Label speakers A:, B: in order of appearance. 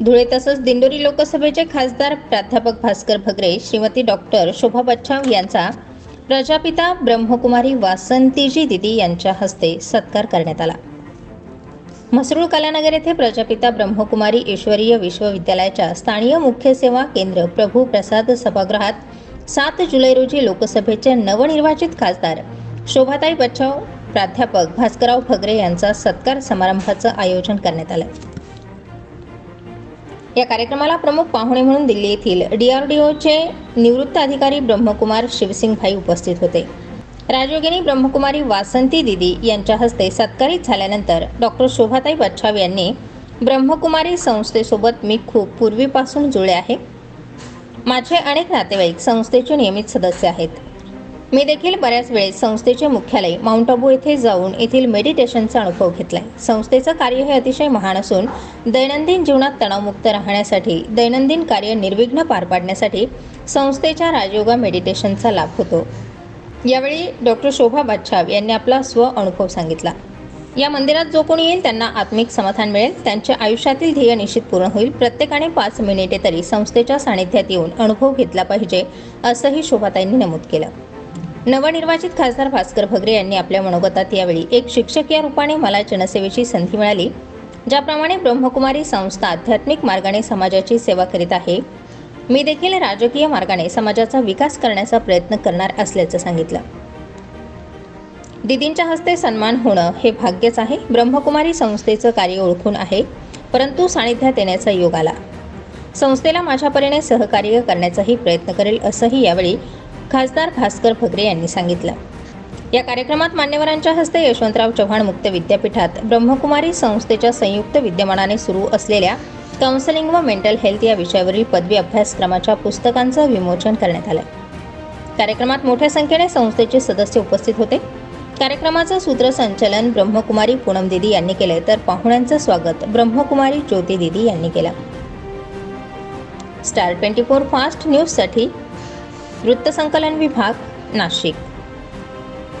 A: धुळे तसंच दिंडोरी लोकसभेचे खासदार प्राध्यापक भास्कर भगरे श्रीमती डॉक्टर शोभा बच्छाव यांचा प्रजापिता ब्रह्मकुमारी वासंतीजी दिदी यांच्या हस्ते सत्कार करण्यात आला. म्हसरूळ कलानगर येथे प्रजापिता ब्रह्मकुमारी ईश्वरीय विश्वविद्यालयाच्या स्थानीय मुख्य सेवा केंद्र प्रभू प्रसाद सभागृहात सात जुलै रोजी लोकसभेचे नवनिर्वाचित खासदार शोभाताई बच्छाव प्राध्यापक भास्करराव भगरे यांचा सत्कार समारंभाचं आयोजन करण्यात आलं. या कार्यक्रमाला प्रमुख पाहुणे म्हणून दिल्ली येथील डीआरडीओचे निवृत्त अधिकारी ब्रह्मकुमार शिवसिंगभाई उपस्थित होते. राजयोगिनी ब्रह्मकुमारी वासंती दिदी यांच्या हस्ते सत्कारित झाल्यानंतर डॉक्टर शोभाताई बच्छाव यांनी ब्रह्मकुमारी संस्थेसोबत मी खूप पूर्वीपासून जुळले आहे. माझे अनेक नातेवाईक संस्थेचे नियमित सदस्य आहेत. मी देखील बऱ्याच वेळेस संस्थेचे मुख्यालय माउंट आबू येथे जाऊन येथील मेडिटेशनचा अनुभव घेतलाय. संस्थेचं कार्य हे अतिशय महान असून दैनंदिन जीवनात तणावमुक्त राहण्यासाठी दैनंदिन कार्य निर्विघ्न पार पाडण्यासाठी संस्थेच्या राजयोगा मेडिटेशनचा लाभ होतो. यावेळी डॉक्टर शोभा बादशाव यांनी आपला स्व अनुभव सांगितला. या मंदिरात जो कोणी येईल त्यांना आत्मिक समाधान मिळेल त्यांच्या आयुष्यातील ध्येय निश्चित पूर्ण होईल. प्रत्येकाने पाच मिनिटे तरी संस्थेच्या सानिध्यात येऊन अनुभव घेतला पाहिजे असंही शोभाताईंनी नमूद केलं. नवनिर्वाचित खासदार भास्कर भगरे यांनी आपल्या मनोगतात यावेळी एक शिक्षक या रूपाने मला जनसेवेची संधी मिळाली ज्याप्रमाणे ब्रह्मकुमारी संस्था आध्यात्मिक मार्गाने समाजाची सेवा करीत आहे. मी देखील राजकीय मार्गाने समाजाचा विकास करण्याचा प्रयत्न करणार असल्याचं सांगितलं. दिदींच्या हस्ते सन्मान होणं हे भाग्यच आहे. ब्रह्मकुमारी संस्थेचं कार्य ओळखून आहे परंतु सानिध्यात येण्याचा योग आला. संस्थेला माझ्या परीने सहकार्य करण्याचाही प्रयत्न करेल असंही यावेळी खासदार भास्कर भगरे यांनी सांगितलं. या कार्यक्रमात मान्यवरांच्या हस्ते यशवंतराव चव्हाण मुक्त विद्यापीठात ब्रह्मकुमारी संस्थेच्या संयुक्त विद्यमानाने सुरू असलेल्या काउन्सलिंग व मेंटल हेल्थ या विषयावरील पदवी अभ्यासक्रमाच्या पुस्तकांचं विमोचन करण्यात आलं. कार्यक्रमात मोठ्या संख्येने संस्थेचे सदस्य उपस्थित होते. कार्यक्रमाचं सूत्रसंचलन ब्रह्मकुमारी पूनम दिदी यांनी केले तर पाहुण्यांचं स्वागत ब्रह्मकुमारी ज्योती दिदी यांनी केलं. स्टार ट्वेंटी फोर फास्ट न्यूजसाठी वृत्तसंकलन विभाग नाशिक.